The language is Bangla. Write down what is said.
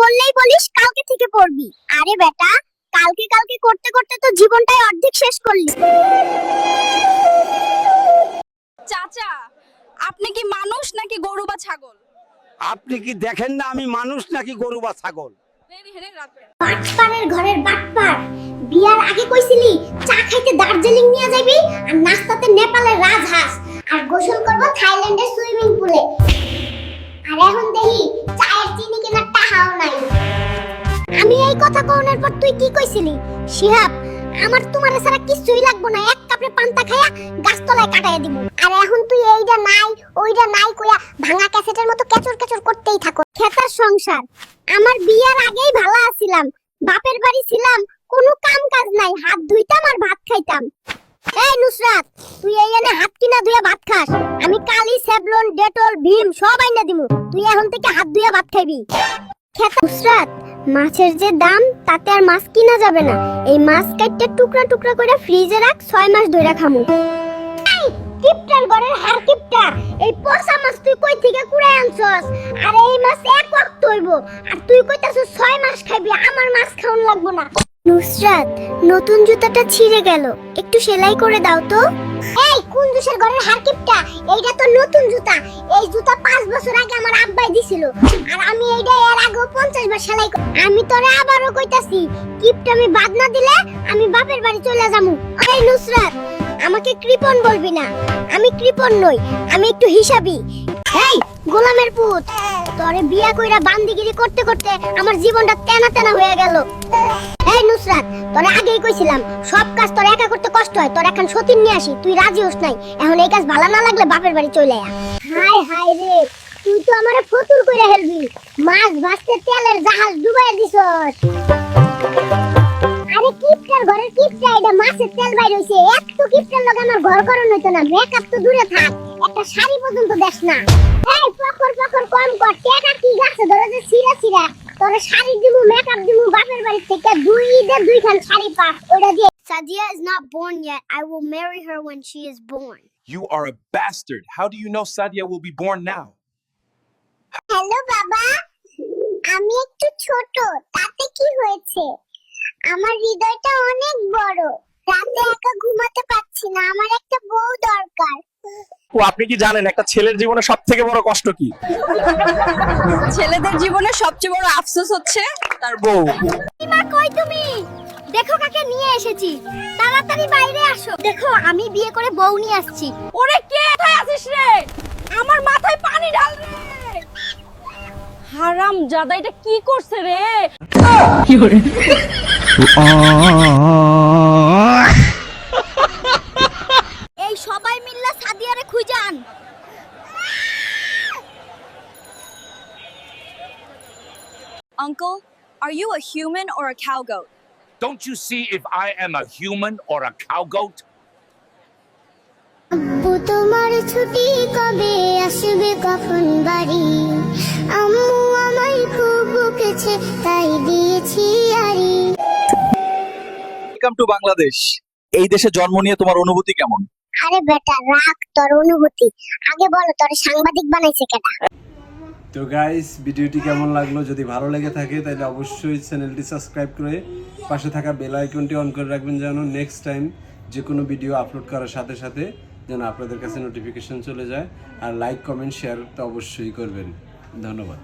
বললেই বলিস কালকে থেকে পড়বি। আরে বেটা কালকে কালকে করতে করতে তো জীবনটাই অর্ধেক শেষ করলি। চাচা আপনি কি মানুষ নাকি গরু বা ছাগল? আপনি কি দেখেন না আমি মানুষ নাকি গরু বা ছাগল? বাটপাড়ের ঘরের বাটপার। বিয়ার আগে কইছিলি চা খাইতে দার্জিলিং নিয়ে যাবি আর নাস্তাতে নেপালের রাজহাঁস। আর গোসল করব থাইল্যান্ডের সুইমিং পুলে। আর এখন দেখি চায়ের চিনি কথা কওনের পর তুই কি কইছিলি? শিহাব, আমার তোমার ছাড়া কিছুই লাগবো না। এক কাপড়ে পান্তা খায়া গাছতলায় কাটাইয়া দিব আর এখন তুই এইটা নাই ওইটা নাই কইয়া ভাঙা ক্যাসেটের মতো কেচর কেচর করতেই থাকো। খেতার সংসার। আমার বিয়ার আগেই ভালো আছিলাম। বাপের বাড়ি ছিলাম, কোনো কাম কাজ নাই। হাত ধুইতাম আর ভাত খাইতাম। এই নুসরাত, তুই এই এনে হাত কিনা ধুইয়া ভাত খাস। আমি কালি, স্যাভলন, ডেটল, ভীম সব আইনা দিমু। তুই এখন থেকে হাত ধুইয়া ভাত খাইবি। খেত নুসরাত মাছের যে দাম, তাতে আর মাছ কিনা যাবে না। এই মাছ কাটতে টুকরা টুকরা করে ফ্রিজে রাখ, ছয় মাস ধইরা খামু। কিপটার ঘরের হার কিপটা। এই পচা মাছ তুই কই থেকে কুড়াই আনছস? আর এই মাছ এক ওয়াক্ত হইব। আর তুই কইতাছস ছয় মাস খাইবি, আমার মাছ খাওন লাগবো না। নুসরাত, নতুন জুতাটা ছিঁড়ে গেল। একটু সেলাই করে দাও তো। ঘরের হার কিপটা? এইটা তো নতুন জুতা। এই জুতা পাঁচ বছর আগে আমার আব্বাই দিছিল। আর আমি এইটা এর আগেও পঞ্চাশ বার সেলাই আমি তোরে আবারও কইতাছি, কিপটা আমি বাদ না দিলে আমি বাপের বাড়ি চলে যামু। এই নুসরাত, আমাকে কৃপণ বলবি না। আমি কৃপণ নই, আমি একটু হিসাবি। এই, গোলামের পুত, তোরে বিয়া কইরা বান্দিগিরি করতে করতে আমার জীবনটা তেনা তেনা হয়ে গেল। নুসরাত, তোরে আগেই কইছিলাম, সব কাজ তোর একা করতে কষ্ট হয়, তোর এখন সতীন নিয়ে আসি, তুই রাজি হোস নাই, এখন এই কাজ ভালো না লাগলে বাপের বাড়ি চলে আয়। হাই হাই রে, তুই তো আমারে ফতুর কইরা হেলবি মাছ ভাজতে তেলের জাহাজ ডুবাই দিছস। আরে কিপটার ঘরের কিপটা, এটা মাছের তেল বাইর হইছে, এত কিপটার লগে আমার ঘর করন হইতো না মেকআপ তো দূরে থাক, একটা শাড়ি পর্যন্ত দেখ না। এই পকর পকর কম কর, টাকা কি গাছে ধরে যে ছিঁড়া ছিঁড়া। তোর শাড়ি দিমু মেকআপ দিমু বাপের বাড়ি থেকে দুই ঈদের দুইখান শাড়ি পাস ওটা দিয়ে Sadia is not born yet. I will marry her when she is born. You are a bastard. How do you know Sadia will be born now? Hello বাবা আমি একটু ছোট তাতে কি হয়েছে আমার হৃদয়টা অনেক বড় রাতে একা ঘুমাতে পারছি না আমার একটা বউ দরকার ও আপনি কি জানেন একটা ছেলের জীবনে সব থেকে বড় কষ্ট কি ছেলেদের জীবনে সবচেয়ে বড় আফসোস হচ্ছে তার বউ মা কই তুমি দেখো কাকে নিয়ে এসেছি তাড়াতাড়ি বাইরে আসো দেখো আমি বিয়ে করে বউ নিয়ে আসছি ওরে কে কোথায় আছিস রে আমার মাথায় পানি ঢাল রে হারাম জাদা এটা কি করছে রে এই সাদিয়ারে Uncle, are you a human or a cow goat? Don't you see if I am a human or a cow goat? আব্বু তোমার ছুটি কবে আসবে কখন বাড়ি? আম্মু আমায় খুব বকেছে তাই দিয়েছি আরি। ওয়েলকাম টু বাংলাদেশ এই দেশে জন্ম নিয়ে তোমার অনুভূতি কেমন? আরে বেটা রাখ তোর অনুভূতি। আগে বলো, তোর সাংবাদিক বানাইছে কেটা তো গাইস ভিডিওটি কেমন লাগল? যদি ভালো লেগে থাকে, তাহলে অবশ্যই চ্যানেলটি সাবস্ক্রাইব করে পাশে থাকা বেল আইকনটি অন করে রাখবেন যেন নেক্সট টাইম যে কোনো ভিডিও আপলোড করার সাথে সাথে যেন আপনাদের কাছে নোটিফিকেশন চলে যায়। আর লাইক কমেন্ট শেয়ার তো অবশ্যই করবেন। ধন্যবাদ।